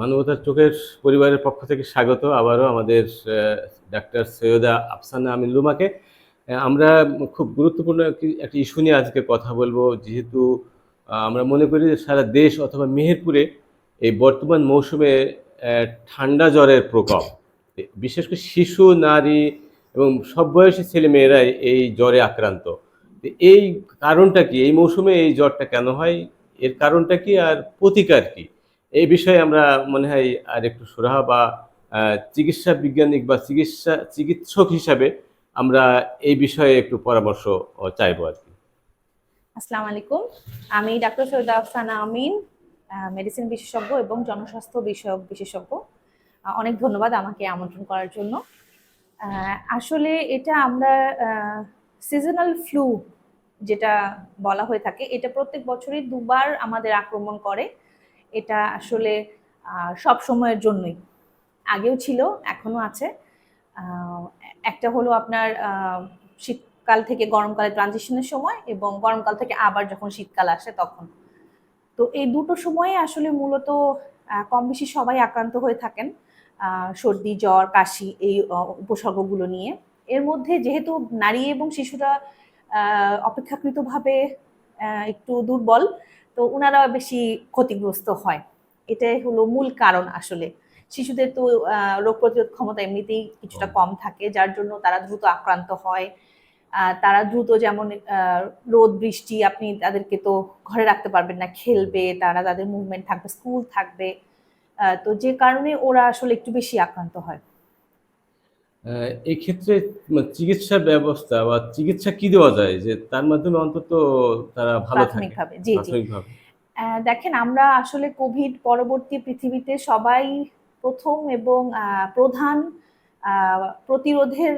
মানবতার চোখের পরিবারের পক্ষ থেকে স্বাগত আবারও আমাদের ডাক্তার সৈয়দা আফসানা আমিন লুমাকে। আমরা খুব গুরুত্বপূর্ণ একটি ইস্যু নিয়ে আজকে কথা বলব। যেহেতু আমরা মনে করি যে সারা দেশ অথবা মেহেরপুরে এই বর্তমান মৌসুমে ঠান্ডা জ্বরের প্রকোপ। বিশেষ করে শিশু, নারী এবং সব বয়সী ছেলে মেয়েরাই এই জ্বরে আক্রান্ত। এই কারণটা কি? এই মৌসুমে এই জ্বরটা কেন হয়? এর কারণটা কি? আর প্রতিকার কি? এই বিষয়ে আমরা মনে হয় আর একটু সুরাহা বা চিকিৎসা বিজ্ঞানিক বা চিকিৎসা চিকিৎসক হিসাবে আমরা এই বিষয়ে একটু পরামর্শ চাইব আর কি। আসসালামু আলাইকুম। আমি ডাক্তার সৈয়দ আফসানা আমিন মেডিসিন বিশেষজ্ঞ এবং জনস্বাস্থ্য বিষয়ক বিশেষজ্ঞ। অনেক ধন্যবাদ আমাকে আমন্ত্রণ করার জন্য। আসলে এটা আমরা সিজনাল ফ্লু যেটা বলা হয়ে থাকে, এটা প্রত্যেক বছরই দুবার আমাদের আক্রমণ করে। এটা আসলে সব সময়ের জন্যই। আগেও ছিল এখনও আছে। একটা হলো আপনার শীতকাল থেকে গরমকালে ট্রানজিশনের সময় এবং গরমকাল থেকে আবার যখন শীতকাল আসে তখন। তো এই দুটো সময়ে আসলে মূলত কম বেশি সবাই আক্রান্ত হয়ে থাকেন সর্দি, জ্বর, কাশি এই উপসর্গগুলো নিয়ে। এর মধ্যে যেহেতু নারী এবং শিশুরা অপেক্ষাকৃতভাবে একটু দুর্বল তো ওনারা বেশি ক্ষতিগ্রস্ত হয়। এটাই হলো মূল কারণ আসলে। শিশুদের তো রোগ প্রতিরোধ ক্ষমতা এমনিতেই কিছুটা কম থাকে যার জন্য তারা দ্রুত আক্রান্ত হয়। তারা দ্রুত যেমন রোদ বৃষ্টি আপনি তাদেরকে তো ঘরে রাখতে পারবেন না খেলবে তারা তাদের মুভমেন্ট থাকবে স্কুল থাকবে। তো যে কারণে ওরা আসলে একটু বেশি আক্রান্ত হয়। মানে চিকিৎসা ব্যবস্থা বা চিকিৎসা কি দেওয়া যায়? যে তার মাধ্যমে অন্তত তারা ভালো থাকে প্রাথমিকভাবে। দেখেন আমরা আসলে কোভিড পরবর্তী পৃথিবীতে সবাই প্রথম এবং প্রধান প্রতিরোধের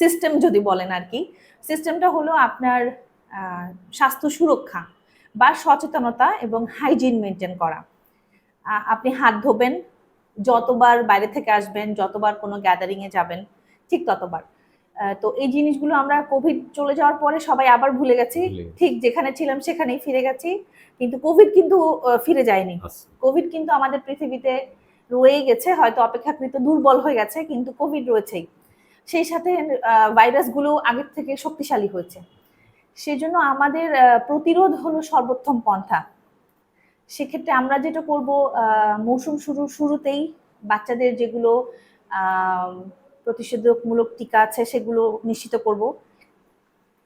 সিস্টেম যদি বলেন আর কি সিস্টেমটা হলো আপনার স্বাস্থ্য সুরক্ষা বা সচেতনতা এবং হাইজিন মেনটেন করা। আপনি হাত ধোবেন যতবার বাইরে থেকে আসবেন যতবার কোনো গ্যাদারিংয়ে যাবেন ঠিক ততবার। তো এই জিনিসগুলো আমরা কোভিড চলে যাওয়ার পরে সবাই আবার ভুলে গেছি। ঠিক যেখানে ছিলাম সেখানেই ফিরে গেছি। কিন্তু কোভিড কিন্তু ফিরে যায়নি। আচ্ছা। কোভিড কিন্তু আমাদের পৃথিবীতে রয়েই গেছে হয়তো অপেক্ষাকৃত দুর্বল হয়ে গেছে কিন্তু কোভিড রয়েছেই। সেই সাথে ভাইরাসগুলো আগের থেকে শক্তিশালী হয়েছে। সেজন্য আমাদের প্রতিরোধ হলো সর্বোত্তম পন্থা। সেক্ষেত্রে আমরা যেটা করব মৌসুম শুরুর শুরুতেই বাচ্চাদের যেগুলো প্রতিষেধকমূলক টিকা আছে সেগুলো নিশ্চিত করব।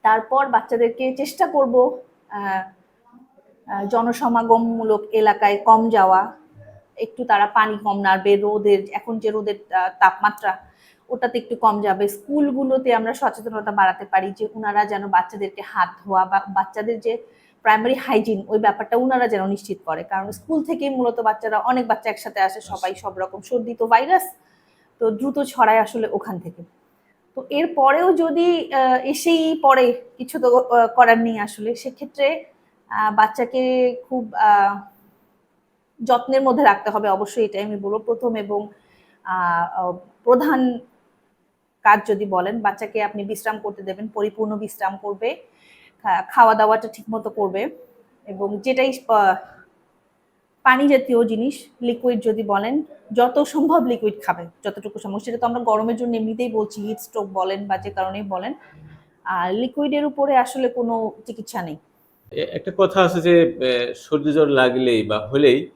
তারপর বাচ্চাদেরকে চেষ্টা করব জনসমাগমমূলক এলাকায় কম যাওয়া, একটু তারা পানি কম নাড়বে, রোদের, এখন যে রোদের তাপমাত্রা, ওটাতে একটু কম যাবে। স্কুলগুলোতে আমরা সচেতনতা বাড়াতে পারি যে ওনারা যেন বাচ্চাদেরকে হাত ধোয়া বা বাচ্চাদের যে প্রাইমারি হাইজিন ওই ব্যাপারটা ওনারা যেন নিশ্চিত করে। কারণ স্কুল থেকেই মূলত বাচ্চারা অনেক বাচ্চা একসাথে আসে সবাই সব রকম সর্দি তো ভাইরাস তো দ্রুত ছড়ায় আসলে ওখান থেকে। তো এর পরেও যদি এসেই পরে কিছু তো করার নেই আসলে সেক্ষেত্রে বাচ্চাকে খুব যত্নের মধ্যে রাখতে হবে। অবশ্যই এটাই আমি বলব প্রথম এবং প্রধান কাজ যদি বলেন বাচ্চাকে আপনি বিশ্রাম করতে দেবেন পরিপূর্ণ বিশ্রাম করবে। খাওয়া দাওয়াটা ঠিকমতো করবে এবং যেটাই পানি জাতীয় জিনিস লিকুইড যদি বলেন যত সম্ভব লিকুইড খাবে যতটুকু সম্ভব। সেটা তো আমরা গরমের জন্য এমনিতেই বলছি হিট স্ট্রোক বলেন বা যে কারণেই বলেন। আর লিকুইডের উপরে আসলে কোনো চিকিৎসা নেই। একটা কথা আছে যে সর্দি জ্বর লাগলেই বা হলেই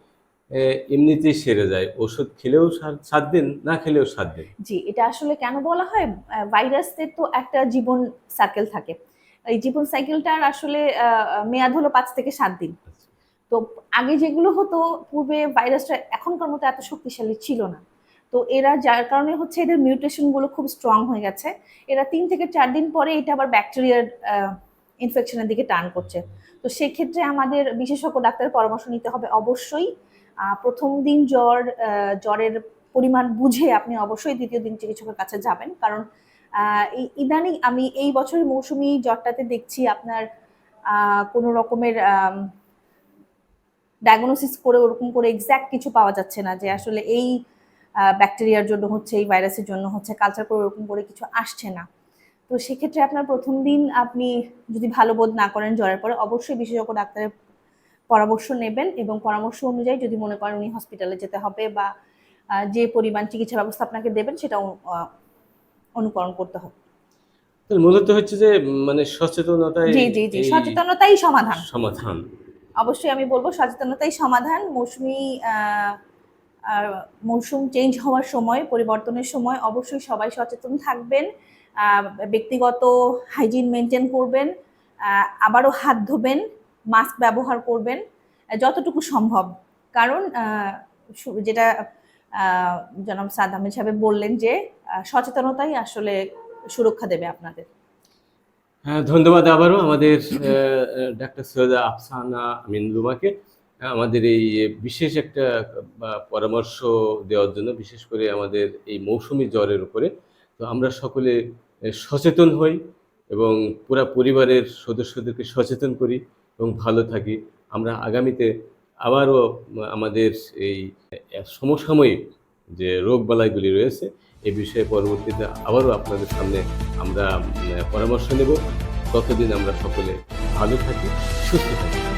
এমনিতেই সেরে যায়। ওষুধ খেলেও সাত- দিন না খেলেও সাত দিন। জি এটা আসলে কেন বলা হয়? ভাইরাসের তো একটা জীবন সার্কেল থাকে। এই জীবন সাইকেলটার আসলে মেয়াদ হলো পাঁচ থেকে সাত দিন। তো আগে যেগুলো হতো, পূর্বে ভাইরাসটা এখনকার মতো এত শক্তিশালী ছিল না। তো এরা যার কারণে হচ্ছে এদের মিউটেশনগুলো খুব স্ট্রং হয়ে গেছে। এরা তিন থেকে চার দিন পরে এটা আবার ব্যাকটেরিয়ার ইনফেকশনের দিকে টার্ন করছে। তো সেক্ষেত্রে আমাদের বিশেষজ্ঞ ডাক্তারের পরামর্শ নিতে হবে অবশ্যই। প্রথম দিন জ্বর জ্বরের পরিমাণ বুঝে আপনি অবশ্যই দ্বিতীয় দিন চিকিৎসকের কাছে যাবেন। কারণ ইদানিং আমি এই বছরের মৌসুমি জ্বরটাতে দেখছি আপনার কোনো রকমের ডায়াগনোসিস করে ওরকম করে এক্স্যাক্ট কিছু পাওয়া যাচ্ছে না যে আসলে এই ব্যাকটেরিয়ার জন্য হচ্ছে, এই ভাইরাসের জন্য হচ্ছে কালচার করে ওরকম করে কিছু আসছে না। তো সেক্ষেত্রে আপনার প্রথম দিন আপনি যদি ভালো বোধ না করেন জ্বরের পরে, অবশ্যই বিশেষজ্ঞ ডাক্তারের পরামর্শ নেবেন এবং পরামর্শ অনুযায়ী যদি মনে করেন উনি হসপিটালে যেতে হবে বা যে পরিমাণ চিকিৎসা ব্যবস্থা আপনাকে দেবেন সেটা অনুকরণ করতে হবে। মূলত হচ্ছে যে মানে সচেতনতাই জি জি জি সচেতনতাই সমাধান। সমাধান। অবশ্যই আমি বলব সচেতনতাই সমাধান। মৌসুমি মৌসুম চেঞ্জ হওয়ার সময় পরিবর্তনের সময় অবশ্যই সবাই সচেতন থাকবেন আহ, ব্যক্তিগত হাইজিন মেনটেন করবেন আবারও হাত ধোবেন মাস্ক ব্যবহার করবেন যতটুকু সম্ভব। কারণ আহ, যেটা জনাব সাদ আহমেদ সাহেব বললেন যে সচেতনতাই আসলে সুরক্ষা দেবে আপনাদের। হ্যাঁ ধন্যবাদ আবারও আমাদের ডাক্তার সৈয়দা আফসানা আমিন লুমাকে। আমাদের এই বিশেষ একটা পরামর্শ দেওয়ার জন্য, বিশেষ করে আমাদের এই মৌসুমি জ্বরের উপরে। তো আমরা সকলে সচেতন হই এবং পুরা পরিবারের সদস্যদেরকে সচেতন করি এবং ভালো থাকি। আমরা আগামীতে আবারও আমাদের এই সমসাময়িক যে রোগ বালাইগুলি রয়েছে, এ বিষয়ে পরবর্তীতে আবারও আপনাদের সামনে আমরা পরামর্শ নেব। ততদিন আমরা সকলে ভালো থাকি, সুস্থ থাকি।